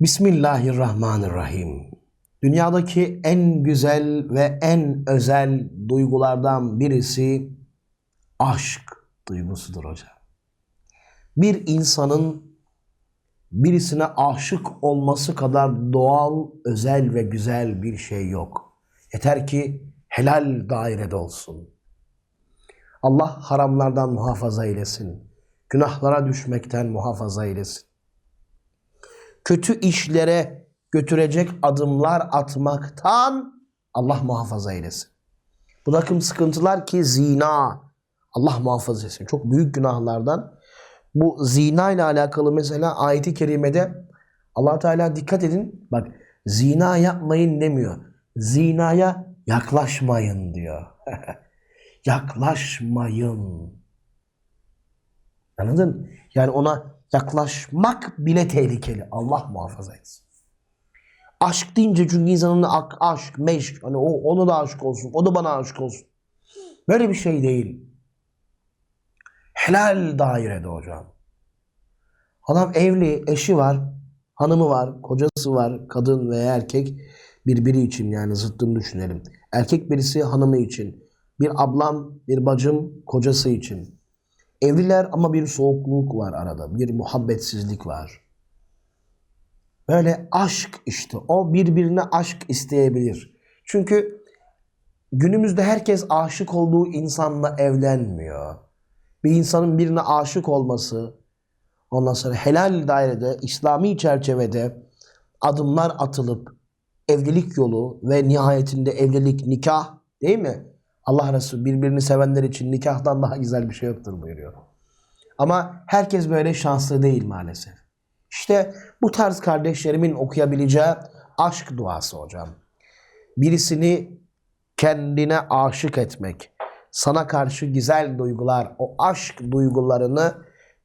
Bismillahirrahmanirrahim. Dünyadaki en güzel ve en özel duygulardan birisi aşk duygusudur hocam. Bir insanın birisine aşık olması kadar doğal, özel ve güzel bir şey yok. Yeter ki helal dairede olsun. Allah haramlardan muhafaza eylesin. Günahlara düşmekten muhafaza eylesin kötü işlere götürecek adımlar atmaktan Allah muhafaza eylesin. Bu takım sıkıntılar ki zina, Allah muhafaza etsin. Çok büyük günahlardan. Bu zina ile alakalı mesela ayeti kerimede allah Teala dikkat edin. Bak zina yapmayın demiyor. Zinaya yaklaşmayın diyor. yaklaşmayın. Anladın? Yani ona yaklaşmak bile tehlikeli. Allah muhafaza etsin. Aşk deyince çünkü insanın aşk, meşk, hani o, onu da aşık olsun, o da bana aşık olsun. Böyle bir şey değil. Helal dairede hocam. Adam evli, eşi var, hanımı var, kocası var, kadın veya erkek birbiri için yani zıttını düşünelim. Erkek birisi hanımı için, bir ablam, bir bacım kocası için. Evliler ama bir soğukluk var arada. Bir muhabbetsizlik var. Böyle aşk işte. O birbirine aşk isteyebilir. Çünkü günümüzde herkes aşık olduğu insanla evlenmiyor. Bir insanın birine aşık olması, ondan sonra helal dairede, İslami çerçevede adımlar atılıp evlilik yolu ve nihayetinde evlilik, nikah değil mi? Allah Resulü birbirini sevenler için nikahtan daha güzel bir şey yoktur buyuruyor. Ama herkes böyle şanslı değil maalesef. İşte bu tarz kardeşlerimin okuyabileceği aşk duası hocam. Birisini kendine aşık etmek, sana karşı güzel duygular, o aşk duygularını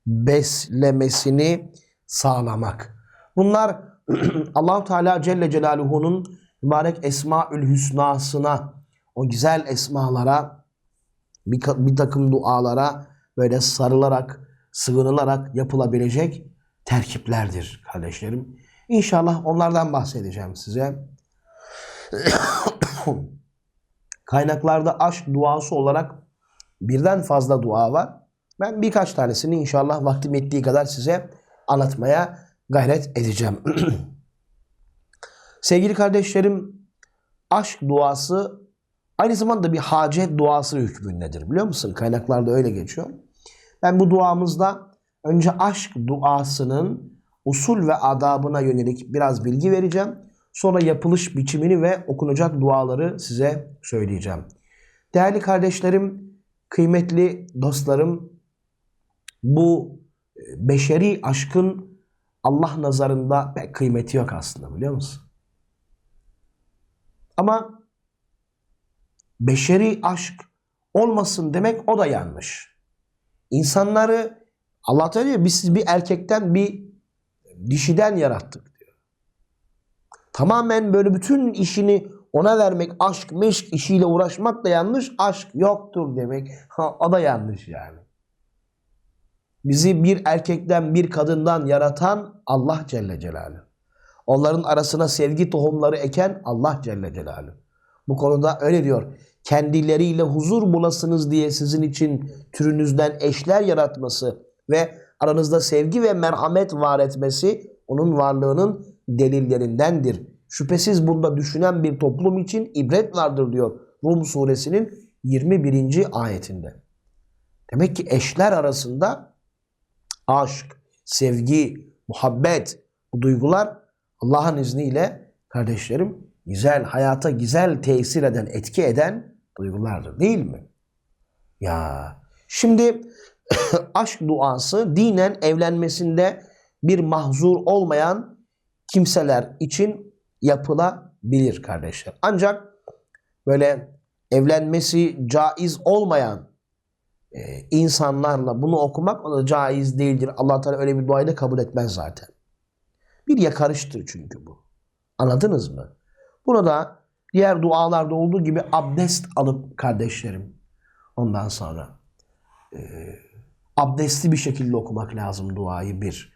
beslemesini sağlamak. Bunlar Allahu Teala Celle Celaluhu'nun mübarek Esmaül Hüsna'sına o güzel esmalara, bir, bir takım dualara böyle sarılarak, sığınılarak yapılabilecek terkiplerdir kardeşlerim. İnşallah onlardan bahsedeceğim size. Kaynaklarda aşk duası olarak birden fazla dua var. Ben birkaç tanesini inşallah vaktim ettiği kadar size anlatmaya gayret edeceğim. Sevgili kardeşlerim, aşk duası Aynı zamanda bir hacet duası hükmündedir biliyor musun? Kaynaklarda öyle geçiyor. Ben bu duamızda önce aşk duasının usul ve adabına yönelik biraz bilgi vereceğim. Sonra yapılış biçimini ve okunacak duaları size söyleyeceğim. Değerli kardeşlerim, kıymetli dostlarım, bu e, beşeri aşkın Allah nazarında pek kıymeti yok aslında biliyor musun? Ama beşeri aşk olmasın demek o da yanlış. İnsanları Allah Teala diyor biz bir erkekten bir dişiden yarattık diyor. Tamamen böyle bütün işini ona vermek, aşk, meşk işiyle uğraşmak da yanlış. Aşk yoktur demek. O da yanlış yani. Bizi bir erkekten bir kadından yaratan Allah Celle Celaluhu. Onların arasına sevgi tohumları eken Allah Celle Celaluhu. Bu konuda öyle diyor kendileriyle huzur bulasınız diye sizin için türünüzden eşler yaratması ve aranızda sevgi ve merhamet var etmesi onun varlığının delillerindendir. Şüphesiz bunda düşünen bir toplum için ibret vardır diyor Rum suresinin 21. ayetinde. Demek ki eşler arasında aşk, sevgi, muhabbet bu duygular Allah'ın izniyle kardeşlerim güzel, hayata güzel tesir eden, etki eden duygulardır değil mi? Ya şimdi aşk duası dinen evlenmesinde bir mahzur olmayan kimseler için yapılabilir kardeşler. Ancak böyle evlenmesi caiz olmayan e, insanlarla bunu okumak o da caiz değildir. Allah Teala öyle bir duayı da kabul etmez zaten. Bir yakarıştır çünkü bu. Anladınız mı? Bunu da Diğer dualarda olduğu gibi abdest alıp kardeşlerim ondan sonra e, abdestli bir şekilde okumak lazım duayı bir.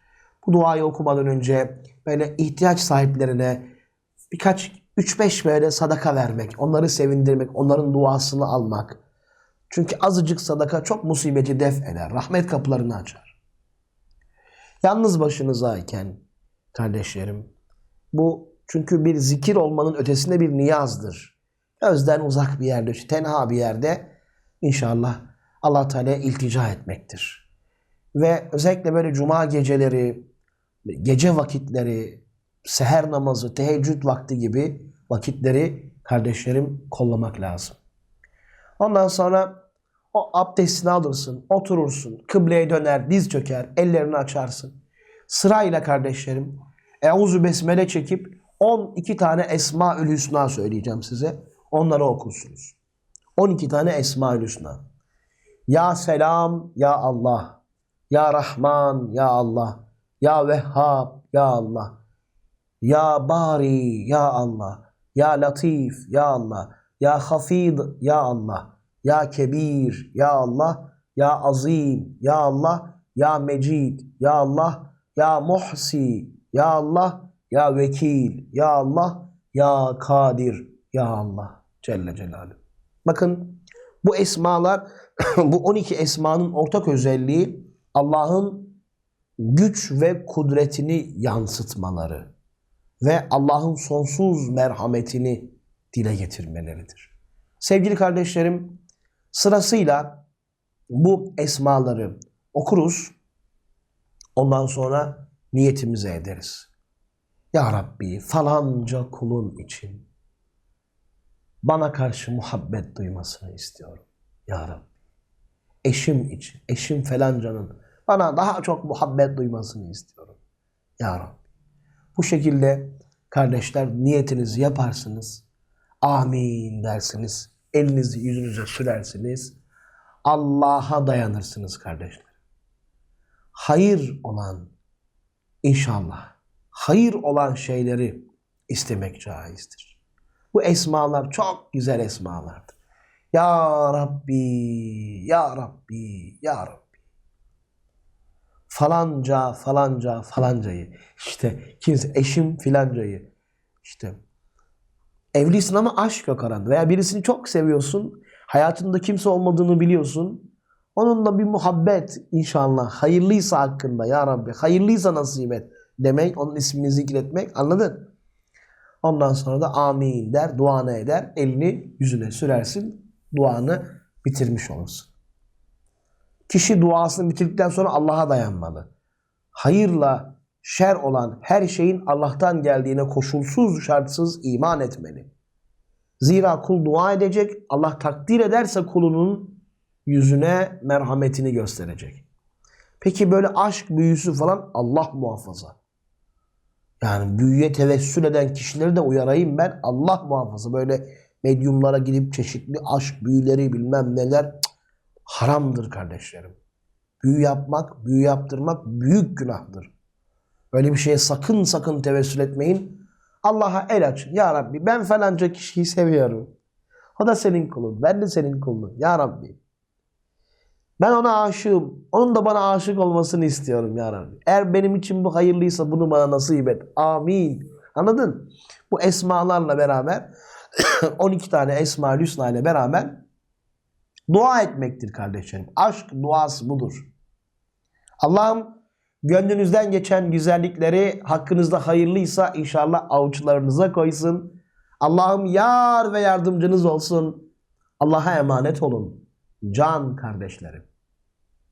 bu duayı okumadan önce böyle ihtiyaç sahiplerine birkaç 3-5 böyle sadaka vermek, onları sevindirmek, onların duasını almak. Çünkü azıcık sadaka çok musibeti def eder. Rahmet kapılarını açar. Yalnız başınızayken kardeşlerim bu çünkü bir zikir olmanın ötesinde bir niyazdır. Özden uzak bir yerde, tenha bir yerde inşallah Allah Teala'ya iltica etmektir. Ve özellikle böyle cuma geceleri, gece vakitleri, seher namazı, teheccüd vakti gibi vakitleri kardeşlerim kollamak lazım. Ondan sonra o abdestini alırsın, oturursun, kıbleye döner, diz çöker, ellerini açarsın. Sırayla kardeşlerim, Euzu Besmele çekip 12 tane Esmaül Hüsna söyleyeceğim size. Onları okursunuz. 12 tane Esmaül Hüsna. Ya Selam, Ya Allah. Ya Rahman, Ya Allah. Ya Vehhab, Ya Allah. Ya Bari, Ya Allah. Ya Latif, Ya Allah. Ya Hafid, Ya Allah. Ya Kebir, Ya Allah. Ya Azim, Ya Allah. Ya Mecid, Ya Allah. Ya Muhsi, Ya Allah. Ya Vekil, Ya Allah. Ya Kadir, Ya Allah. Celle Celaluhu. Bakın bu esmalar, bu 12 esmanın ortak özelliği Allah'ın güç ve kudretini yansıtmaları ve Allah'ın sonsuz merhametini dile getirmeleridir. Sevgili kardeşlerim, sırasıyla bu esmaları okuruz. Ondan sonra niyetimize ederiz. Ya Rabbi falanca kulun için bana karşı muhabbet duymasını istiyorum. Ya Rabbi. Eşim için, eşim falancanın bana daha çok muhabbet duymasını istiyorum. Ya Rabbi. Bu şekilde kardeşler niyetinizi yaparsınız. Amin dersiniz. Elinizi yüzünüze sürersiniz. Allah'a dayanırsınız kardeşler. Hayır olan inşallah hayır olan şeyleri istemek caizdir. Bu esmalar çok güzel esmalardır. Ya Rabbi, Ya Rabbi, Ya Rabbi. Falanca, falanca, falancayı. İşte kimse eşim filancayı. İşte evlisin ama aşk yok aranda. Veya birisini çok seviyorsun. Hayatında kimse olmadığını biliyorsun. Onunla bir muhabbet inşallah. Hayırlıysa hakkında ya Rabbi. Hayırlıysa nasip et demek. Onun ismini zikretmek. Anladın? Ondan sonra da amin der, duanı eder. Elini yüzüne sürersin. Duanı bitirmiş olursun. Kişi duasını bitirdikten sonra Allah'a dayanmalı. Hayırla şer olan her şeyin Allah'tan geldiğine koşulsuz şartsız iman etmeli. Zira kul dua edecek, Allah takdir ederse kulunun yüzüne merhametini gösterecek. Peki böyle aşk büyüsü falan Allah muhafaza. Yani büyüye tevessül eden kişileri de uyarayım ben. Allah muhafaza böyle medyumlara gidip çeşitli aşk büyüleri bilmem neler cık, haramdır kardeşlerim. Büyü yapmak, büyü yaptırmak büyük günahtır. Böyle bir şeye sakın sakın tevessül etmeyin. Allah'a el açın. Ya Rabbi ben falanca kişiyi seviyorum. O da senin kulun. Ben de senin kulun. Ya Rabbi. Ben ona aşığım. Onun da bana aşık olmasını istiyorum ya Rabbi. Eğer benim için bu hayırlıysa bunu bana nasip et. Amin. Anladın? Bu esmalarla beraber 12 tane Esma-ül Hüsna ile beraber dua etmektir kardeşlerim. Aşk duası budur. Allah'ım gönlünüzden geçen güzellikleri hakkınızda hayırlıysa inşallah avuçlarınıza koysun. Allah'ım yar ve yardımcınız olsun. Allah'a emanet olun. Can kardeşlerim.